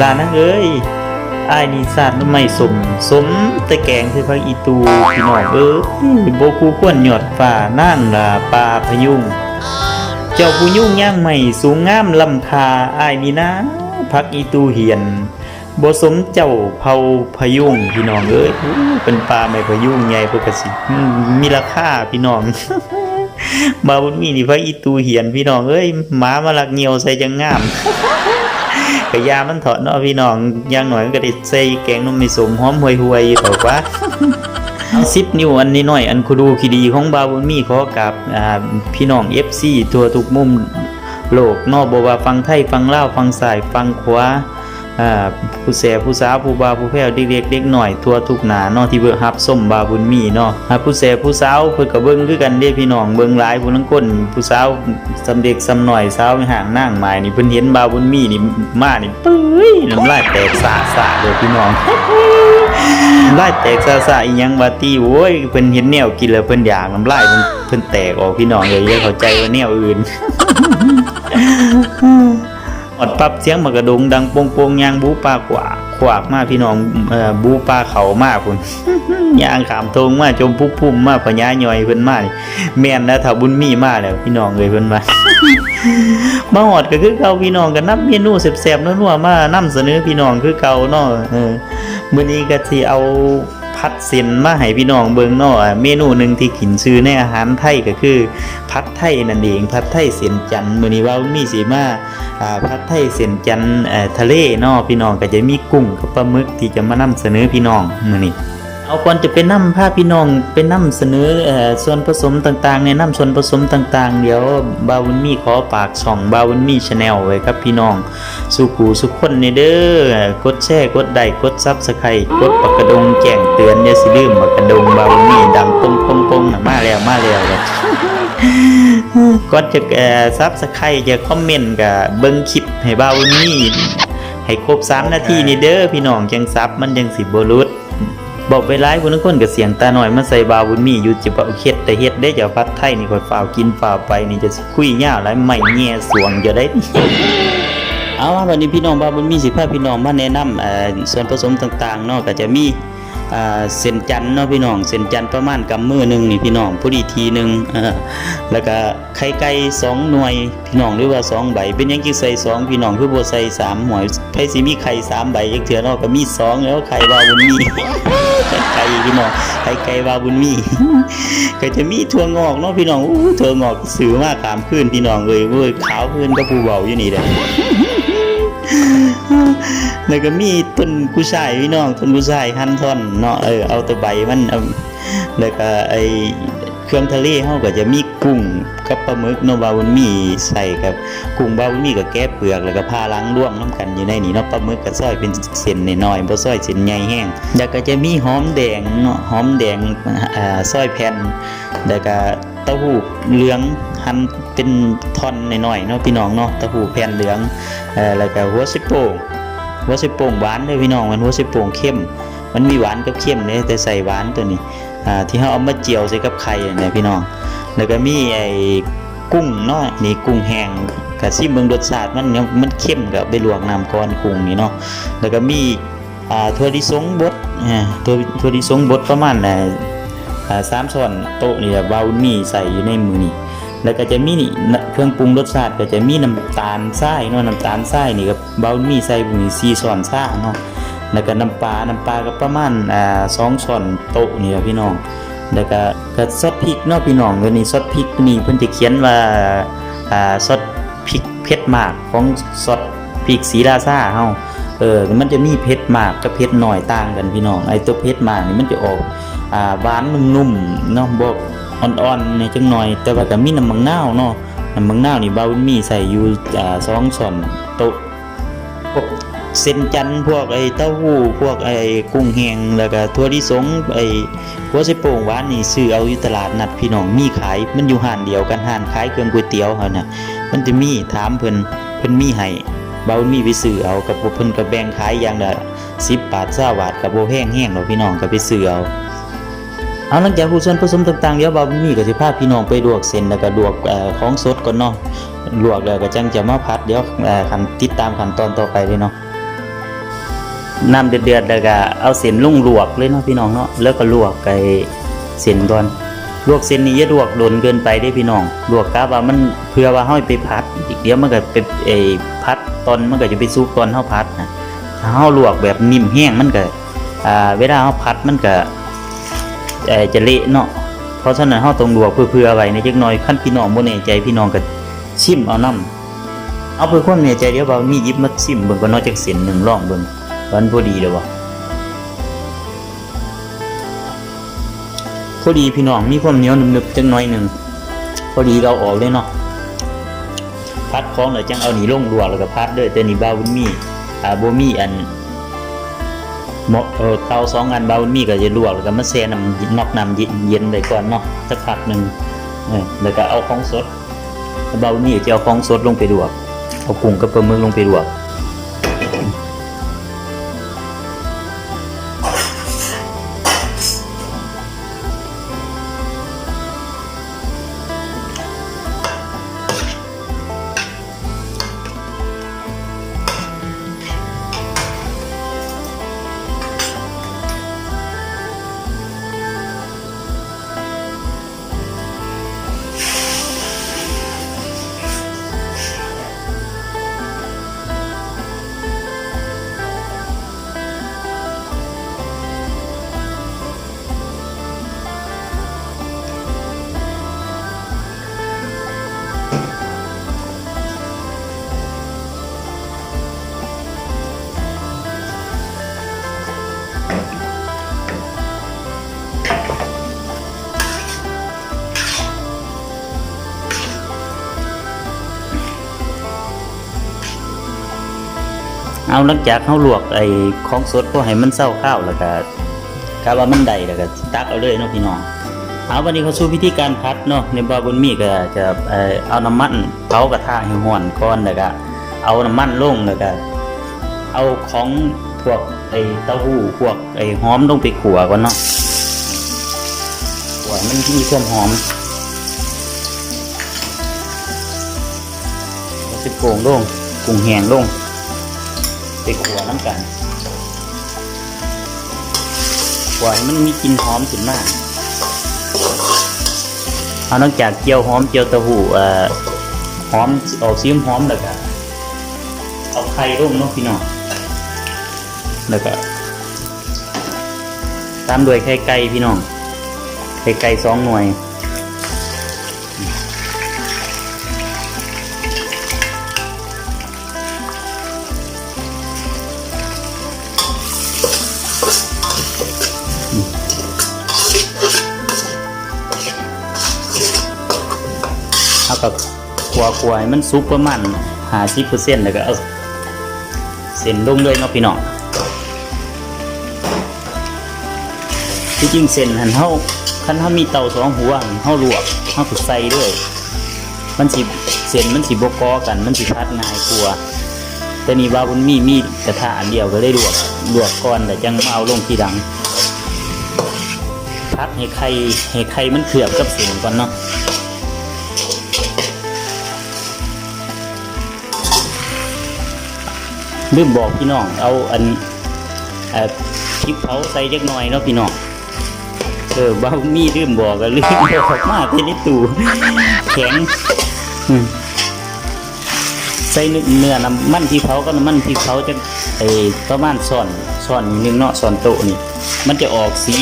ลานะเอ้ยอ้ายนี่สาดน้ำไม่สม สมแต่แกงใส่ผักอีตูพี่น้องเอ้ยโบ่คู่ควรหยอดฝ่านั่งลาปลาพยุง เจ้าผู้ยุ่งย่างใหม่สูงงามลำคาอ้ายนี่นะพักอีตูเหียนบสมเจ้าเผาพยุงพี่น้องเอ้ยเป็นปลาไม่พยุงใหญ่เพิ่นก็สิมีราคาพี่น้องบาบุญมีนี่พักอีตูเหียนพี่น้องเอ้ยหมามาลักเหี่ยวใส่จังงาม กะยามันเถาะเนาะพี่น้องย่างหน่อยมันก็ได้ใส่แกงนมมีสมหอมห่วยห่วยบอกว่าซิปนิ้วอันนี้หน่อย อันคุดูคีดีของบาบุญมีขอกับพี่น้องเอฟซีทัวทุกมุมโลกนอกบว่าฟังไทยฟังลาวฟังสายฟังขวา ผู้แสผู้สาวผู้บ่าวผู้แพ้วเด็กๆเด็กหน่อยทั่วทุกหนาเนาะที่เบิ่งรับส้มบาบุญมีเนาะผู้แสผู้สาวเพิ่นก็เบิ่งคือกันเด้พี่น้องเบิ่งหลายผู้ลังคนผู้สาวสำเด็กสำหน่อยสาวห่างนางหมายนี่เพิ่นเห็นบาบุญมีนี่มานี่ปึ้ยน้ำลายแตกสาๆเลยพี่น้องน้ำลายแตกซาซาอีหยังบาตี้โว้ยเพิ่นเห็นแนวกินแล้วเพิ่นอยากน้ำลายเพิ่นเพิ่นแตกออกพี่น้องเลยอย่าเข้าใจว่าแนวอื่น ปั๊บเสียงมันกระดงดังโป่งยางบูปลากว่าขวากมาพี่น้องเอ่อบูปลาเขามาพุ่นยางขามทงมาจมพุบพุ่มมาพญาย่อยเพิ่นมานี่แม่นนะถ้าบุญมีมาแล้วพี่น้องเอ้ยเพิ่นมามาหอดก็คือเก่าพี่น้องก็นำเมนูแซ่บๆนัวๆมานำเสนอพี่น้องคือเก่าเนาะเออมื้อนี้ก็สิเอา พัดเส้นมาให้พี่น้องเบิ่งเนาะอ่เมนูหนึ่งที่กินซื้อในอาหารไทยก็คือผัดไทยนั่นเองผัดไทยเส้นจันมื้อนี้ว่ามีสีมาผัดไทยเส้นจันทะเลเนาะพี่น้องก็จะมีกุ้งกับปลาหมึกที่จะมานำเสนอพี่น้องมื้อนี้ เอาก่อนจะไปนำพาพี่น้องไปนำเสนอส่วนผสมต่างๆแนะนำส่วนผสมต่างๆ เดี๋ยวบาวุนมี่ขอปากช่องบาวุนมี่ชาแนลไว้ครับพี่น้องสุขูสุขคนในเด้อกดแชร์กดไลค์กดซับสไครกดปากกระดงแจ้งเตือนอย่าสิลืมปากกระดงบาวุนมี่ดังปงปงปงมาแล้วมาแล้วกดจะเอ่อซับสไครจะคอมเมนต์กับเบิ่งคลิปให้บาวุนมี่ให้ครบ3นาทีนี่เด้อพี่น้องจังซับมันจังสิบ่หลุด บอกไปร้ายคนทุกคนกับเสียงตาหน่อยมาใส่บาบุญมีอยู่จะเอาเฮ็ดแต่เฮ็ดได้จะพัดไทยนี่คอยฝ่าวกินฝ่าวไปนี่จะคุยยาวหลายไม่แง่สวงจะได้ เอาว่าวันนี้พี่น้องบาบุญมีสิพาพี่น้องมาแนะนำส่วนผสมต่างๆเนาะก็จะมีอ่า เส้นจันเนาะพี่น้องเส้นจันประมาณกำมือหนึ่งนี่พี่น้องพอดีทีหนึ่งแล้วก็ไข่ไก่สองหน่วยพี่น้องหรือว่าสองใบ เป็นยังจึงใส่สองพี่น้องคือโบใส่สามหวยไผสิมีไข่สามใบจักเทื่อเนาะก็มีสองแล้วไข่บาบุญมีไก่พี่น้องไก่ไก่วาบุญมีก็จะมีถั่วงอกเนาะพี่น้องอู้ถั่วงอกซื้อมากขามคืนพี่น้องเอ้ยเว้ยขาวคืนก็ผู้เบาอยู่นี่แหละ แล้วก็มีต้นกุชายพี่น้องต้นกุชายหั่นท่อนเนาะเออเอาแต่ใบมันเอาแล้วก็ไอเครื่องทะเลเฮาก็จะมีกุ้งกับปลาหมึกเนบาวุนมีใส่กับกุ้งบาวุนมีก็แก้เปลือกแล้วก็พาล้างร่วมน้ำกันอยู่ในนี้เนาะปลาหมึกก็ซอยเป็นเส้นน้อยๆบ่ซอยเส้นใหญ่แห้งแล้วก็จะมีหอมแดงเนาะหอมแดงอ่าซอยแผ่นแล้วก็เต้าหู้เหลืองหั่นเป็นท่อนน้อยๆเนาะพี่น้องเนาะเต้าหู้แผ่นเหลืองเอ่อแล้วก็หัวสิโป่ง หัวไชโป่งหวานเลยพี่น้องมันหัวไชโป่งเข้ม มันมีหวานกับเข้มเลยแต่ใส่หวานตัวนี้อ่าที่เขาเอามาเจียวใส่กับไข่เนี่ยพี่น้อง แล้วก็มีไอ้กุ้งเนาะนี่กุ้งแห้งกะซิเบิ่งรสชาติมันเนี่ยมันเข้มกับไปลวกน้ำก่อนกุ้งนี่เนาะแล้วก็มีอ่าถั่วลิสงบดอ่าถั่วถั่วลิสงบดประมาณอ่าอ่าสามช้อนโต๊ะนี่แหละบาวมีใส่อยู่ในมือนี่ แล้วก็จะมีนี่เครื่องปรุงรสชาติก็จะมีน้ำตาลทรายเนาะน้ำตาลทรายนี่ก็เบามีใส่บุญซีช้อนชาเนาะแล้วก็น้ำปลาน้ำปลาก็ประมาณอ่าสองช้อนโต๊ะนี่แหละพี่น้อง แล้วก็ก็ซอสพริกเนาะพี่น้องตัวนี้ซอสพริกนี่เพิ่นจะเขียนว่าอ่าซอสพริกเผ็ดมากของซอสพริกสีราชาเฮาเออ มันจะมีเผ็ดมากกับเผ็ดน้อยต่างกันพี่น้องไอ้ตัวเผ็ดมากนี่มันจะออกอ่าหวานนุ่มๆเนาะบอ่ อ่อนๆในจังหน่อย แต่ว่าก็มีน้ำมังนาวเนาะน้ำมังนาวนี่บาวินมีใส่อยู่อ่าสองส่วนโต๊ะพวกเส้นจันพวกไอ้เต้าหู้พวกไอ้กุ้งแห้งแล้วก็ถั่วลิสงไอ้หัวไชโป่งหวานนี่ซื้อเอาอยู่ตลาดนัดพี่น้องมีขาย มันอยู่ห้านเดียวกันห้านขายเครื่องก๋วยเตี๋ยวเฮาน่ะมันจะมีถามเพิ่นเพิ่นมีให้เบามีไปซื้อเอากับเพิ่นก็แบ่งขายอย่างละ10บาท20บาทก็บ่แพงแฮงดอกพี่น้องก็ไปซื้อเอา เอาหลังจากผู้ส่วนผสมต่างๆเดี๋ยวบาวมีก็สิพาพี่น้องไปลวกเส้นแล้วก็ลวกของสดก่อนเนาะลวกแล้วก็จังจะมาผัดเดี๋ยวขันติดตามขั้นตอนต่อไปเลยเนาะน้ำเดือดๆแล้วก็เอาเส้นลงลวกเลยเนาะพี่น้องเนาะแล้วก็ลวกไอ้เส้นก่อนลวกเส้นนี้อย่าลวกโดนเกินไปเด้พี่น้องลวกกะว่ามันเพื่อว่าเฮาไปพัด อีกเดี๋ยวมันก็ไปไอพัดตอนมันก็จะไปซุกตอนเฮาพัดนะถ้าเฮาลวกแบบนิ่มแห้งมันก็อ่าเวลาเฮาพัดมันก็เอ่อ จะเละเนาะเพราะฉะนั้นเฮาต้องลวกเพื่อๆไว้ในจักหน่อยคันพี่น้องบ่แน่ใจพี่น้องก็ชิมเอานํเอาเพื่อความแน่ใจเดี๋ยวเบามีหยิบมาชิมเบิ่งก่อนเนาะจักเส้นหนึ่งลองเบิ่งมันพอดีเด้อบ่พอดีพี่น้องมีความเหนียวหนึบๆจังน้อยหนึ่งพอดีเราออกเลยเนาะพัดคล้องเลยจังเอาหนีลงลวแล้วก็พัดด้อแต่นี่บาวุนมีอ่าบ่มีอัน หมอเออเตาสองอันเบาวุนมีก็จะลวกแล้วก็มาแช่น้ำนอกน้ำเย็นไปก่อนเนาะสักพักหนึ่งแล้วก็เอาของสดเบาวุนมีก็จะเอาของสดลงไปลวกเอากุ้งกับปลาหมึกลงไปลวกาหลังจากเขาลวกไอ้ของสดก็ให้มันเศร้าข้าวแล้วก็กะว่ามันได้แล้วก็ตักเอาเลยเนาะพี่น้องเอาวันนี้เขาสู่พิธีการพัดเนาะในบาบุญมีก็จะเอาน้ำมันเผากระทะให้ร้อนก่อนแล้วก็เอาน้ำมันลงแล้วก็เอาของพวกไอ้เต้าหู้พวกไอ้หอมลงไปขัวก่อนเนาะขัวให้มันมีความหอมสิโกงลงกุ้งแห้งลง ไปขัวน้ำกันขัวให้มันมีกลิ่นหอมขึ้นมากเอานอกจากเจียวหอมเจียวเต้าหู้หอมออกซีมหอมแล้วก็เอาไข่ร่มเนาะพี่น้องแล้วก็ตามด้วยไข่ไก่พี่น้องไข่ไก่สองหน่วย กับขัวขัวให้มันสุกประมาณหาสิบเปอร์เซ็นต์แล้วก็เอาเส้นลงเลยเนาะพี่น้องที่จริงเส้นหันเฮาคันเฮามีเตาสองหัวหั่นเฮาลวกเฮาก็ใส่เลยมันสิเส้นมันสิบกอกัน มันสิพัดง่ายกว่าแต่นี่ว่ามันมีมีกระทะอันเดียวก็ได้ลวกลวกก่อนแต่จังมาเอาลงทีหลังพัดให้ไข่ให้ไข่มันเคลือบกับเส้นก่อนเนาะ ลืมบอกพี่น้อง เอาอันเอ่อพริกเผาใส่จักหน่อยเนาะพี่น้องเออบ้ามีลืมบอกกันลืมบอกมากที่ในตู้แข็งใส่เนื้อน้ำมันพริกเผาก็น้ำมันพริกเผาจะไอ้ประมาณส่อนส่อนหนึงเนาะส่อนโตนี่ มันจะออกสี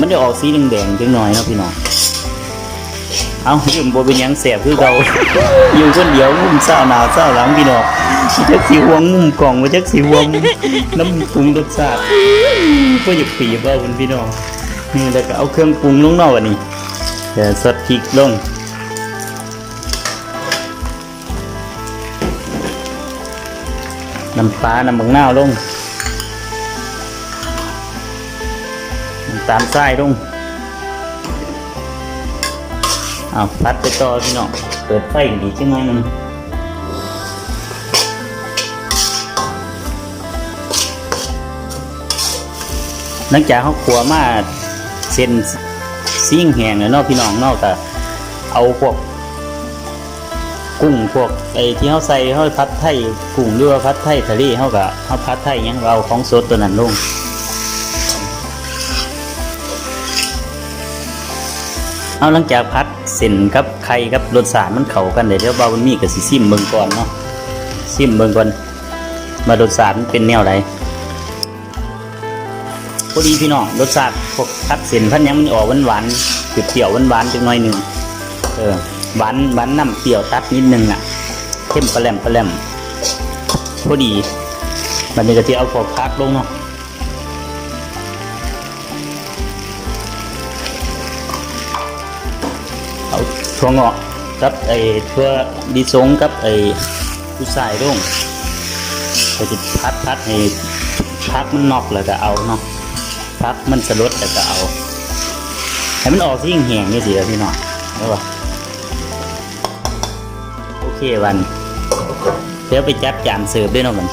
มันจะออกสีแดงๆจังหน่อยเนาะพี่น้อง เอายืมบ่เป็นหยังแสบคือเราอยู่คนเดียวงุ่มเศร้าหนาวเศร้าหลังพี่น้องจักสีหวงงุ่มกล่องว่าจักสีหวงน้ำปรุงรสชาติก็อยากปีบเอาพี่น้องนี่แล้วก็เอาเครื่องปรุงลงนอกอันนี้เดี๋ยวสดพริกลงน้ำปลาน้ำบังนาวลงน้ำตาลทรายลง เอาพัดไปต่อพี่น้องเปิดไฟดีจังไงมันหลังจากเขาขัวมาเส้นซิ่งแหงแล้วเนาะพี่น้องเนาะก็เอาพวกกุ้งพวกไอ้ที่เฮาใส่เฮาพัดไทยกุ้งหรือว่าพัดไทยทะเลเฮาก็เฮาพัดไทยยังเอาของสดตัวนั้นลงเอาหลังจากพัด เส้นกับไข่กับรสชาติมันเข้ากันเลยเดี๋ยวบาวุนมีก็สิซิมเบิ่งก่อนเนาะซิมเบิ่งก่อนมารสชาติมันเป็นแนวไหนพอดีพี่น้องรสชาติพวกพัดเส้นพัดหยังมันออกหวานๆเปรี้ยวหวานๆจังหน่อยหนึ่งเออหวานหวานน้ำเปรี้ยวตัดนิดนึงอะเข้มปลาแหลมปลาแหลมพอดีมันนี้ก็ที่เอาพวกพักลงเนาะ ถั่วงอกกับไอ้ถั่วดิสงกับไอ้ผู้ชายร่งก็จะพัดพัดให้พักมันนอกแล้วก็เอาเนาะพักมันสลดแล้วก็เอาให้มันออกที่แห้งๆนี่สิพี่น้องแล้วป่ะโอเควันเดี๋ยวไปจัดจานเสิร์ฟด้วยเนาะมัน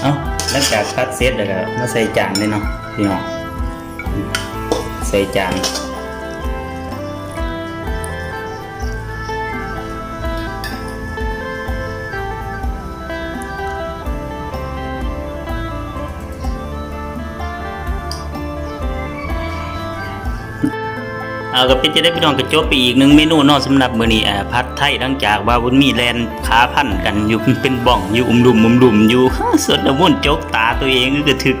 เอาหลังจากพัดเสร็จแล้วก็มาใส่จานเลยเนาะพี่น้องใส่จาน เอาก็เป็นจะได้พี่น้องกระจบไปอีกหนึ่งเมนูนอกสำหรับมื้อนี้อ่าผัดไทยหลังจากว่าบุญมีแลนขาพันกันอยู่เป็นบ้องอยู่อุ้มดุมอุ้มดุมอยู่สดละมุนจกตาตัวเองก็ถึก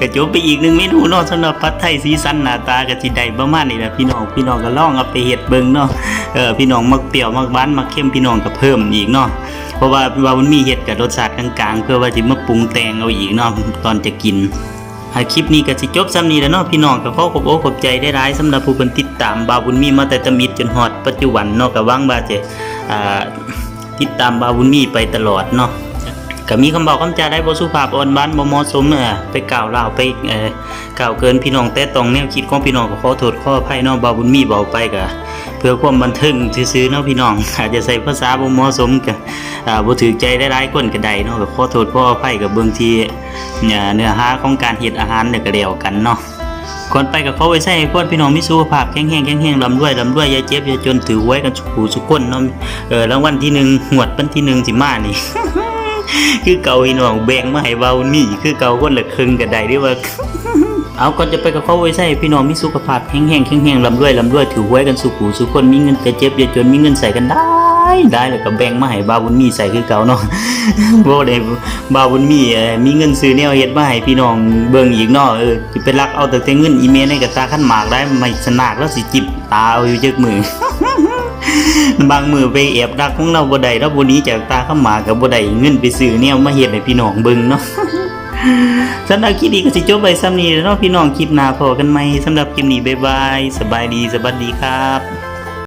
กระจบไปอีกหนึ่งเมนูนอกสำหรับผัดไทยสีสันหน้าตาก็สิได้ประมาณนี้แหละพี่น้องพี่น้องก็ลองเอาไปเฮ็ดเบิ่งเนาะเออพี่น้องมักเปรี้ยวมักหวานมักเค็มพี่น้องก็เพิ่มอีกเนาะเพราะว่าว่ามันมีเฮ็ดกับรสชาติกลางๆ เพื่อว่าสิมาปรุงแต่งเอาอีกเนาะตอนจะกิน หากคลิปนี้ก็สิจบซ้ำนี้แล้วเนาะพี่น้องก็ขอขอบอกขอบใจได้ร้ายสำหรับผู้คนติดตามบาบุญมีมาแต่ตะมิดจนฮอดปัจจุบันเนาะก็หวังว่างบาเจติดตามบาบุญมีไปตลอดเนาะ ก็มีคำบอกคำจาได้บ่สุภาพอ่อนบ้านบ่เหมาะสมเออไปกล่าวล่าวไปเอ่อกล่าวเกินพี่น้องแต่ต้องแนวคิดของพี่น้องก็ขอโทษขออภัยเนาะบาวบุญมีเบาไปก็เพื่อความบันเทิงซื่อๆเนาะพี่น้องอาจจะใส่ภาษาบ่เหมาะสมก็อ่าบ่ถือใจได้หลายคนก็ได้เนาะก็ขอโทษขออภัยกับเบิ่งที่เนี่ยเนื้อหาของการเฮ็ดอาหารเนี่ยก็เดียวกันเนาะก่อนไปกับเขาไว้ใส่พวกพี่น้องมีสุขภาพแข็งแรงแข็งแรงลำด้วยลำด้วยยาเจ็บยาจนถือไว้กันสุขหูสุขคนเนาะเออรางวัลที่หนึ่งหวดวันที่หนึ่งสิมานี่ คือเก่าพี่น้องแบ่งมาให้เบานี่คือเก่าคนละครึ่งก็ได้ด้ว่าเอาก่อนจะไปกับเขาไว้ใส่พี่น้องมีสุขภาพแข็งแรงแข็งแรงลำด้วยลำด้วยถือไว้กันสุขูสุขคนมีเงินจะเจ็บอย่าจนมีเงินใส่กันได้ได้แล้วก็แบ่งมาให้บาวบุญมีใส่คือเก่าเนาะบ่ได้บาวบุญมีเอ่อมีเงินซื้อแนวเฮ็ดมาให้พี่น้องเบิ่งอีกเนาะเออสิไปลักเอาแต่เงินอีเมลในกระตาขั้นหมากได้ไม่สนากแล้วสิจิบตาเอาอยู่เจักมือ บางมือไปแอบรักของเราบ่ได้เราบ่นี้จากตาข้าหมากับบ่ได้เงินไปซื้อเนี่ยมาเฮ็ดให้พี่น้องเบิ่งเนาะสำหรับคลิปนี้ก็สิจบไปซ้ำนี้แล้วเนาะพี่น้องคลิปหน้าพอกันไหมสำหรับคลิปนี้บ๊ายบายสบายดีสวัสดีครับ